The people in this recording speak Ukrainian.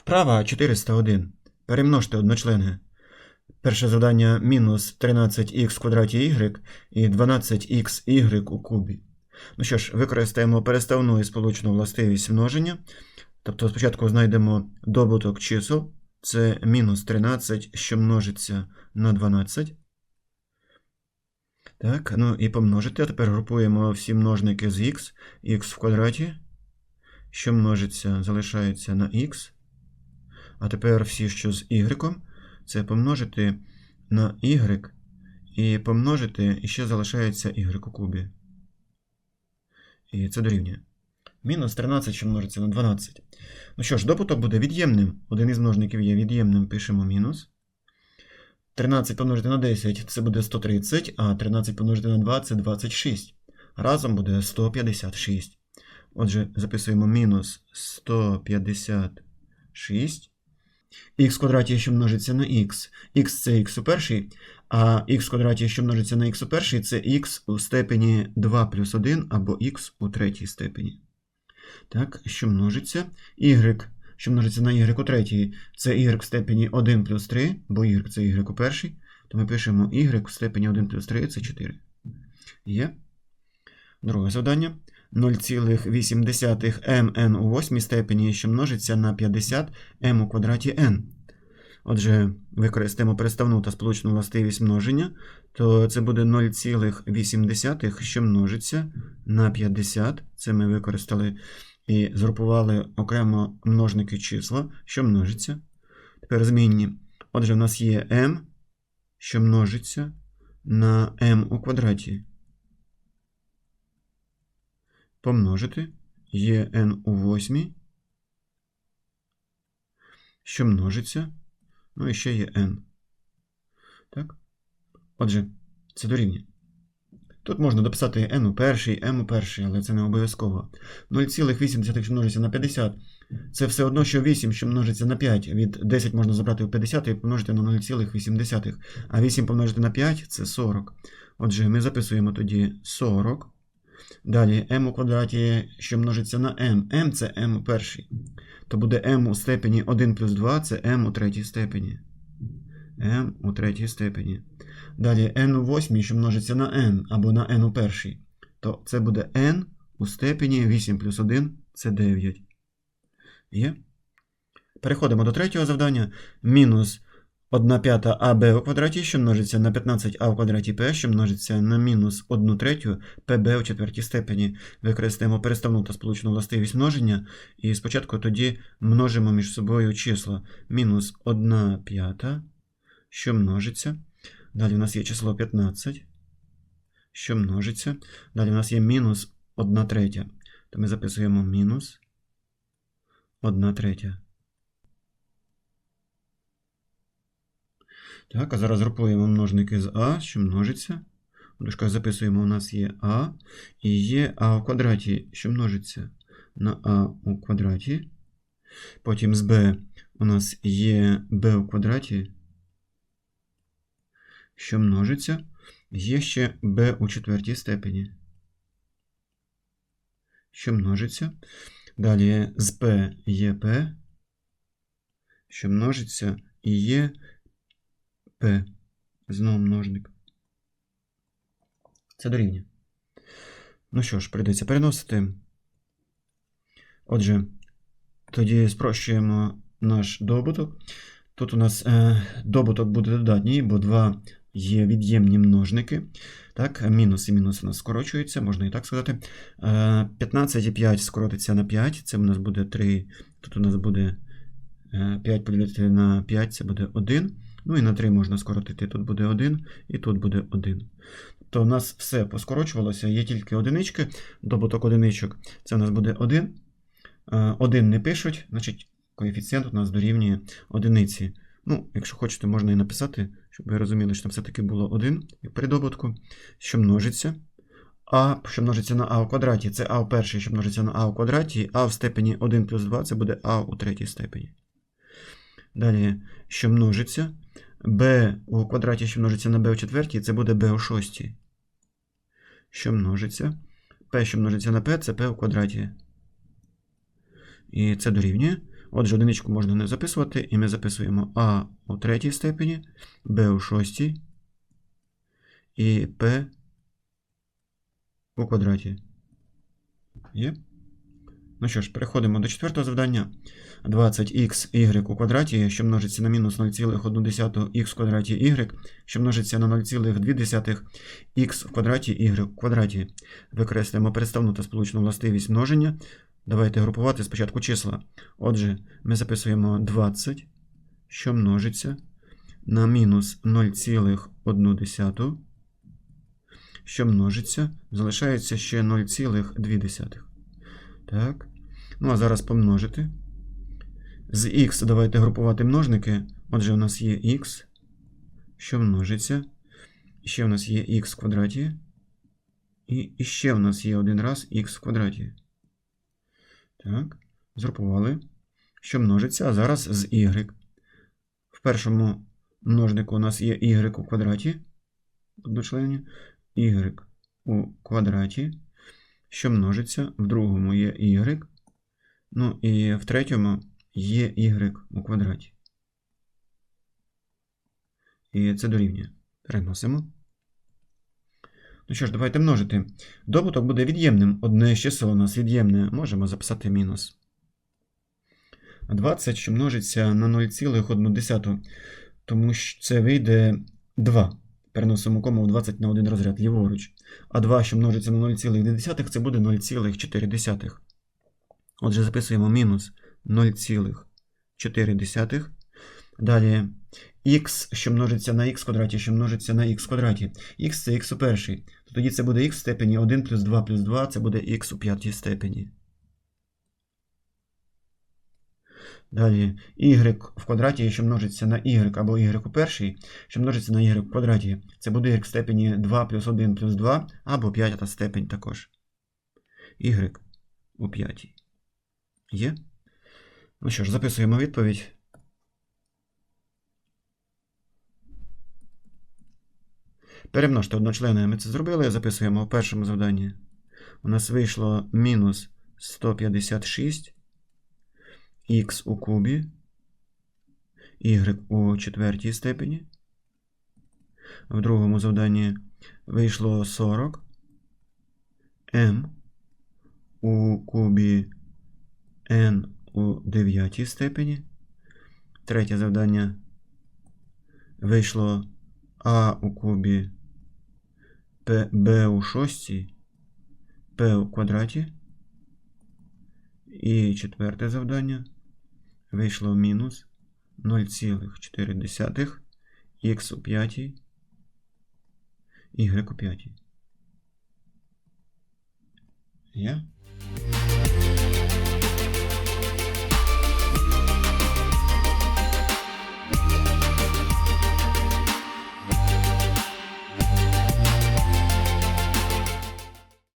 Вправа 401. Перемножте одночлени. Перше завдання мінус 13х в квадраті y і 12xy у кубі. Ну що ж, використаємо переставну і сполучну властивість множення. Тобто спочатку знайдемо добуток чисел. Це мінус 13, що множиться на 12. Так, ну і помножити. А тепер групуємо всі множники з х, х в квадраті, що множиться, залишається на х. А тепер всі, що з y, це помножити на y і помножити, і ще залишається y у кубі. І це дорівнює. Мінус 13, що множиться на 12. Ну що ж, добуток буде від'ємним. Один із множників є від'ємним, пишемо мінус. 13 помножити на 10 це буде 130, а 13 помножити на 2 це 26. Разом буде 156. Отже, записуємо мінус 156. Х квадраті, що множиться на х. Х це х у першій, а х квадраті, що множиться на х у першій, це х у степені 2 плюс 1 або х у третій степені. Так, що множиться. y, що множиться на y у третій, це y в степені 1 плюс 3, бо y це y у першій, то ми пишемо y в степені 1 плюс 3 це 4. Є. Друге завдання. 0,8 mn у восьмій степені, що множиться на 50 m у квадраті n. Отже, використаємо переставну та сполучну властивість множення, то це буде 0,8, що множиться на 50. Це ми використали і згрупували окремо множники числа, що множиться. Тепер змінні. Отже, в нас є m, що множиться на m у квадраті. Помножити є n у восьмій, що множиться. Ну і ще є n. Так? Отже, це дорівнює. Тут можна дописати n у перший, m у перший, але це не обов'язково. 0,8, що множиться на 50. Це все одно, що 8, що множиться на 5. Від 10 можна забрати у 50 і помножити на 0,8. А 8 помножити на 5 це 40. Отже, ми записуємо тоді 40. Далі m у квадраті, що множиться на m. m це m у першій. То буде m у степені 1 плюс 2 це m у третій степені. m у третій степені. Далі n у восьмій, що множиться на n або на n у першій. То це буде n у степені 8 плюс 1 це 9. Є. Переходимо до третього завдання. Мінус 1 п'ята АБ у квадраті, що множиться на 15а в квадраті П, що множиться на мінус 1 третю ПБ у четвертій степені. Використаємо переставну та сполучну властивість множення. І спочатку тоді множимо між собою числа. Мінус 1 п'ята, що множиться. Далі у нас є число 15, що множиться. Далі у нас є мінус 1 третя. То ми записуємо мінус 1 третя. Так, а зараз групуємо множники з А, що множиться. У дужках записуємо, у нас є А. І є А в квадраті, що множиться на А у квадраті. Потім з Б у нас є Б у квадраті, що множиться. Є ще Б у четвертій степені. Що множиться. Далі з П є П, що множиться, і є П. Знову множник. Це дорівнює. Ну що ж, прийдеться переносити. Отже, тоді спрощуємо наш добуток. Тут у нас е, добуток буде додатній, бо 2 є від'ємні множники. Так, мінус і мінус у нас скорочуються, можна і так сказати. Е, 15 і 5 скоротиться на 5, це у нас буде 3. Тут у нас буде е, 5 поділити на 5, це буде 1. Ну і на 3 можна скоротити. Тут буде 1 і тут буде 1. То у нас все поскорочувалося, є тільки одинички. Добуток одиничок це у нас буде 1. 1 не пишуть, значить коефіцієнт у нас дорівнює одиниці. Ну, якщо хочете, можна і написати, щоб ви розуміли, що там все-таки було 1 як при добутку, що множиться. А, що множиться на а в квадраті, це а в першій, що множиться на а в квадраті, а в степені 1 плюс 2 це буде а у третій степені. Далі, що множиться. B у квадраті, що множиться на b у четвертій, це буде b у шостій. Що множиться. p, що множиться на p, це p у квадраті. І це дорівнює. Отже, одиничку можна не записувати, і ми записуємо А у третій степені, Б у шостій і П у квадраті. Є? Ну що ж, переходимо до четвертого завдання. 20х у квадраті, що множиться на мінус 0,1х в квадраті y, що множиться на 0,2х в квадраті y в квадраті. Викреслюємо переставну та сполучну властивість множення. Давайте групувати спочатку числа. Отже, ми записуємо 20, що множиться на мінус 0,1, що множиться, залишається ще 0,2. Так. Ну, а зараз помножити. З х давайте групувати множники. Отже, у нас є х, що множиться. Ще у нас є х в квадраті. І ще у нас є один раз х в квадраті. Так, згрупували. Що множиться, а зараз з y. В першому множнику у нас є y у квадраті. Одночлені. y у квадраті. Що множиться, в другому є y. Ну і в третьому є y у квадраті. І це дорівнює. Переносимо. Ну що ж, давайте множити. Добуток буде від'ємним. Одне з чисел у нас від'ємне. Можемо записати мінус. 20, що множиться на 0,1. Тому що це вийде 2. Переносимо кому в 20 на один розряд ліворуч. А 2, що множиться на 0,1, це буде 0,4. Отже, записуємо мінус 0,4. Далі х, що множиться на х квадраті, що множиться на х квадраті. х це х у першій. То тоді це буде х в степені 1 плюс 2 плюс 2, це буде х у п'ятій степені. Далі y в квадраті, що множиться на y або y у першій, що множиться на y в квадраті. Це буде y в степені 2 плюс 1 плюс 2 або п'ята степень також. y у п'ятій. Є? Ну що ж, записуємо відповідь. Перемножте одночленою ми це зробили. Записуємо в першому завданні. У нас вийшло мінус 156 х у кубі, y у четвертій степені. В другому завданні вийшло 40 m у кубі n у дев'ятій степені. Третє завдання вийшло а у кубі b у шостій, p у квадраті. І четверте завдання вийшло мінус 0,4 х у п'ятій, y у п'ятій. Є?